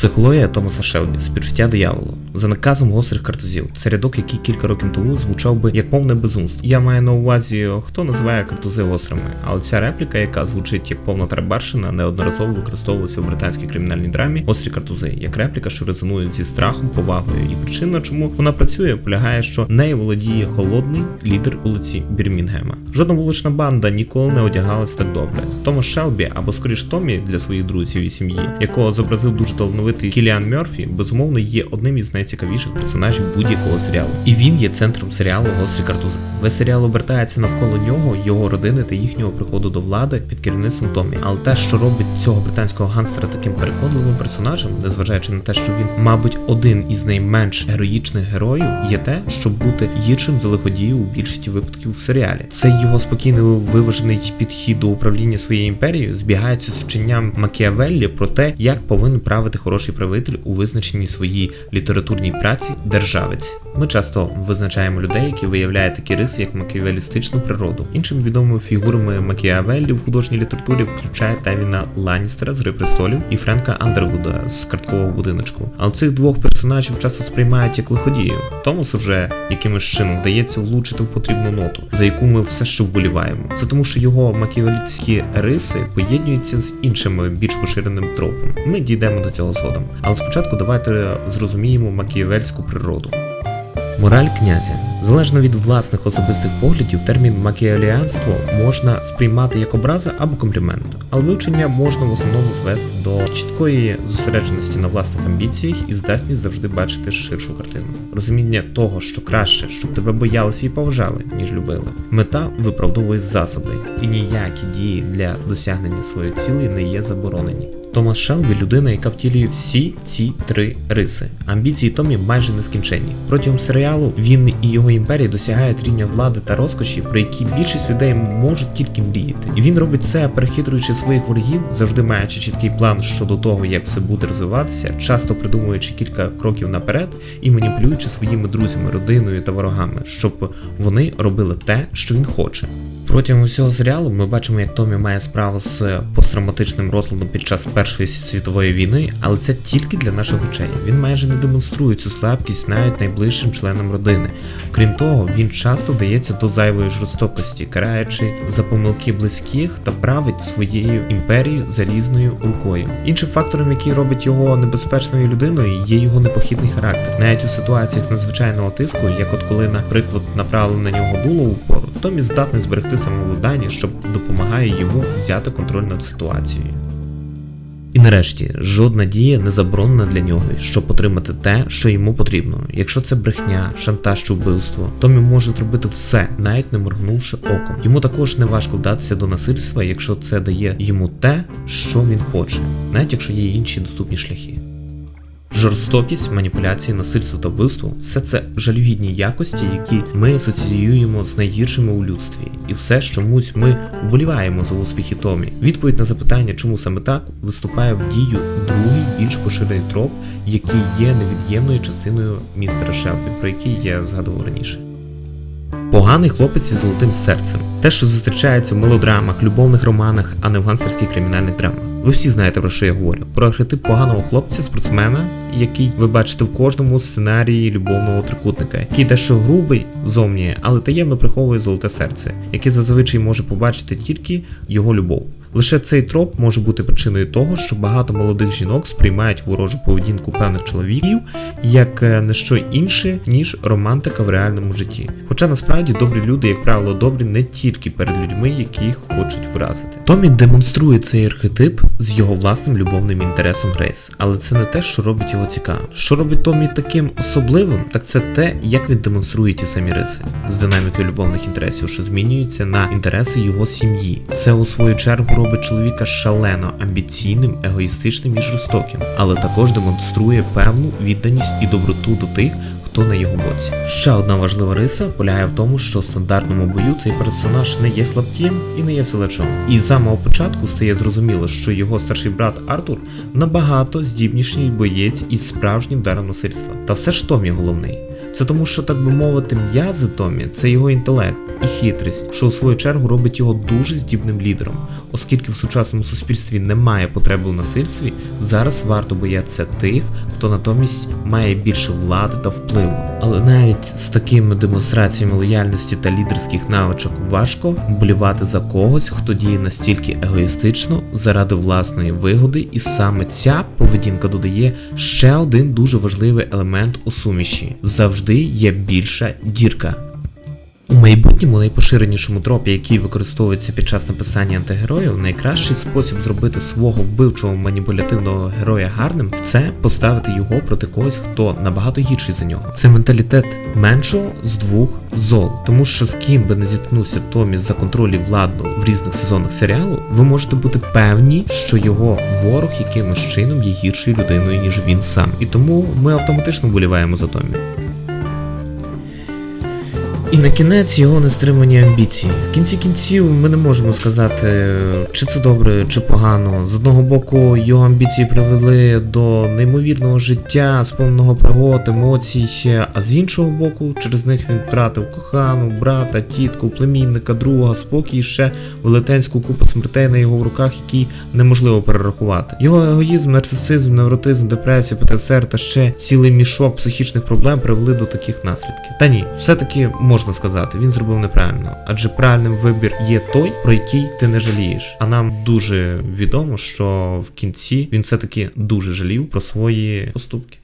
Психологія Томаса Шелбі, співчуття дияволу. За наказом гострих картузів. Це рядок, який кілька років тому звучав би як повне безумство. Я маю на увазі, хто називає картузи гострими, але ця репліка, яка звучить як повна тарабарщина, неодноразово використовувалася в британській кримінальній драмі гострі картузи, як репліка, що резонує зі страхом, повагою. І причина, чому вона працює, полягає, що нею володіє холодний лідер вулиці Бірмінгема. Жодна вулична банда ніколи не одягалась так добре. Томас Шелбі, або скоріш Томі для своїх друзів і сім'ї, якого зобразив дуже талановитий Кіліан Мерфі, безумовно є одним із найцікавіших персонажів будь-якого серіалу. І він є центром серіалу Гострі картузи. Весь серіал обертається навколо нього, його родини та їхнього приходу до влади під керівництвом Томі. Але те, що робить цього британського ганстера таким переконливим персонажем, незважаючи на те, що він, мабуть, один із найменш героїчних героїв, є те, щоб бути гіршим за лиходіїв у більшості випадків в серіалі. Цей його спокійний виважений підхід до управління своєю імперією збігається з вченням Макіавеллі про те, як повинен правити хороший правитель у визначенні своїй літературній праці державець. Ми часто визначаємо людей, які виявляють такі риси, як макіавелістичну природу. Іншими відомими фігурами Макіавеллі в художній літературі включають Тевіна Ланністера з Гри престолів і Френка Андервуда з карткового будиночку. Але цих двох персонажів часто сприймають як лиходіїв. Томасу вже якимось чином вдається влучити в потрібну ноту, за яку ми все ще вболіваємо. Це тому, що його макіавелістські риси поєднуються з іншими більш поширеними тропами. Ми дійдемо до цього згодом. Але спочатку давайте зрозуміємо макіавельську природу. Мораль князя. Залежно від власних особистих поглядів, термін макіавеліанство можна сприймати як образа або комплімент, але вивчення можна в основному звести до чіткої зосередженості на власних амбіціях і здатність завжди бачити ширшу картину. Розуміння того, що краще, щоб тебе боялися і поважали, ніж любили. Мета виправдовує засоби, і ніякі дії для досягнення своїх цілей не є заборонені. Томас Шелбі людина, яка втілює всі ці три риси. Амбіції Томі майже нескінченні. Протягом серіалу він і його імперія досягають рівня влади та розкоші, про які більшість людей можуть тільки мріяти. І він робить це, перехитруючи своїх ворогів, завжди маючи чіткий план щодо того, як все буде розвиватися, часто придумуючи кілька кроків наперед і маніпулюючи своїми друзями, родиною та ворогами, щоб вони робили те, що він хоче. Протягом усього серіалу ми бачимо, як Томі має справу з посттравматичним розладом під час Першої світової війни, але це тільки для наших очей. Він майже не демонструє цю слабкість навіть найближчим членам родини. Крім того, він часто вдається до зайвої жорстокості, караючи за помилки близьких та править своєю імперією залізною рукою. Іншим фактором, який робить його небезпечною людиною, є його непохитний характер. Навіть у ситуаціях надзвичайного тиску, як от коли, наприклад, направили на нього дуло у Томі здатний зберегти самовладання, що допомагає йому взяти контроль над ситуацією. І нарешті жодна дія не заборонена для нього, щоб отримати те, що йому потрібно. Якщо це брехня, шантаж чи вбивство, Томі може зробити все, навіть не моргнувши оком. Йому також не важко вдатися до насильства, якщо це дає йому те, що він хоче, навіть якщо є інші доступні шляхи. Жорстокість, маніпуляції, насильство та вбивство все це жалюгідні якості, які ми асоціюємо з найгіршими у людстві, і все чомусь ми вболіваємо за успіхи Томі. Відповідь на запитання, чому саме так, виступає в дію другий більш поширений троп, який є невід'ємною частиною містера Шелбі, про який я згадував раніше. Поганий хлопець із золотим серцем. Те, що зустрічається в мелодрамах, любовних романах, а не в гангстерських кримінальних драмах. Ви всі знаєте про що я говорю. Про архетип поганого хлопця, спортсмена, який ви бачите в кожному сценарії любовного трикутника, який дещо грубий зовні, але таємно приховує золоте серце, яке зазвичай може побачити тільки його любов. Лише цей троп може бути причиною того, що багато молодих жінок сприймають ворожу поведінку певних чоловіків як е, не що інше, ніж романтика в реальному житті. Хоча насправді добрі люди, як правило, добрі не тільки перед людьми, які хочуть вразити. Томі демонструє цей архетип з його власним любовним інтересом Грейс, але це не те, що робить його цікавим. Що робить Томі таким особливим, так це те, як він демонструє ті самі риси з динамікою любовних інтересів, що змінюються на інтереси його сім'ї. Це у свою чергу робить чоловіка шалено амбіційним, егоїстичним і жорстоким, але також демонструє певну відданість і доброту до тих, хто на його боці. Ще одна важлива риса полягає в тому, що в стандартному бою цей персонаж не є слабким і не є силачом. І з самого початку стає зрозуміло, що його старший брат Артур набагато здібніший боєць із справжнім даром насильства. Та все ж Томі головний. Це тому, що, так би мовити, м'язи Томі це його інтелект і хитрість, що у свою чергу робить його дуже здібним лідером. Оскільки в сучасному суспільстві немає потреби у насильстві, зараз варто боятися тих, хто натомість має більше влади та впливу. Але навіть з такими демонстраціями лояльності та лідерських навичок важко болівати за когось, хто діє настільки егоїстично заради власної вигоди, і саме ця поведінка додає ще один дуже важливий елемент у суміші: завжди є більша дірка. У майбутньому найпоширенішому тропі, який використовується під час написання антигероїв, найкращий спосіб зробити свого вбивчого маніпулятивного героя гарним це поставити його проти когось, хто набагато гірший за нього. Це менталітет меншого з двох зол. Тому що з ким би не зіткнувся Томі за контролі владу в різних сезонах серіалу, ви можете бути певні, що його ворог якимось чином є гіршою людиною, ніж він сам. І тому ми автоматично боліваємо за Томі. І на кінець його нестримані амбіції. В кінці кінців ми не можемо сказати, чи це добре, чи погано. З одного боку, його амбіції привели до неймовірного життя, сповненого пригод, емоцій, а з іншого боку, через них він втратив кохану, брата, тітку, племінника, друга, спокій ще велетенську купу смертей на його руках, які неможливо перерахувати. Його егоїзм, нарцисизм, невротизм, депресія, ПТСР та ще цілий мішок психічних проблем привели до таких наслідків. Та ні, все-таки можна сказати, він зробив неправильно, адже правильним вибір є той, про який ти не жалієш. А нам дуже відомо, що в кінці він все-таки дуже жалів про свої поступки.